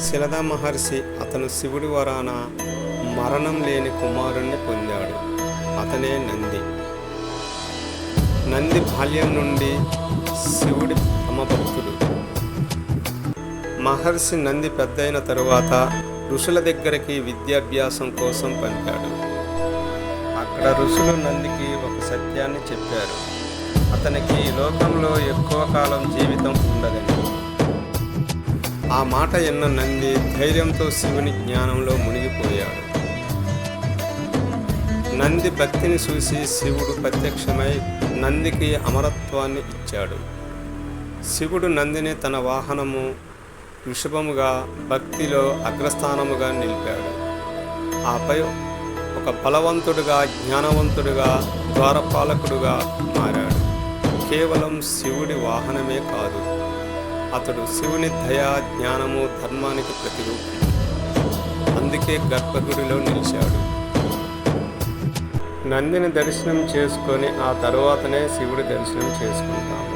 శిలదా మహర్షి అతను శివుడి వరాన మరణం లేని కుమారుణ్ణి పొందాడు. అతనే నంది. నంది బాల్యం నుండి శివుడి భక్తుడు. మహర్షి నంది పెద్దయిన తరువాత ఋషుల దగ్గరికి విద్యాభ్యాసం కోసం పంపాడు అక్కడ ఋషులు నందికి ఒక సత్యాన్ని చెప్పారు. అతనికి ఈ లోకంలో ఎక్కువ కాలం జీవితం ఉండదని. ఆ మాట ఎన్న నంది ధైర్యంతో శివుని జ్ఞానంలో మునిగిపోయాడు. నంది భక్తిని చూసి శివుడు ప్రత్యక్షమై నందికి అమరత్వాన్ని ఇచ్చాడు. శివుడు నందిని తన వాహనము వృషభముగా భక్తిలో అగ్రస్థానముగా నిలిపాడు. ఆపై ఒక బలవంతుడుగా జ్ఞానవంతుడుగా ద్వారపాలకుడుగా మారాడు. కేవలం శివుడి వాహనమే కాదు అతడు శివుని దయా జ్ఞానము ధర్మానికి ప్రతిరూపం. అందుకే గర్భగుడిలో నిలిచాడు. నందిని దర్శనం చేసుకొని ఆ తర్వాతనే శివుడి దర్శనం చేసుకుంటాము.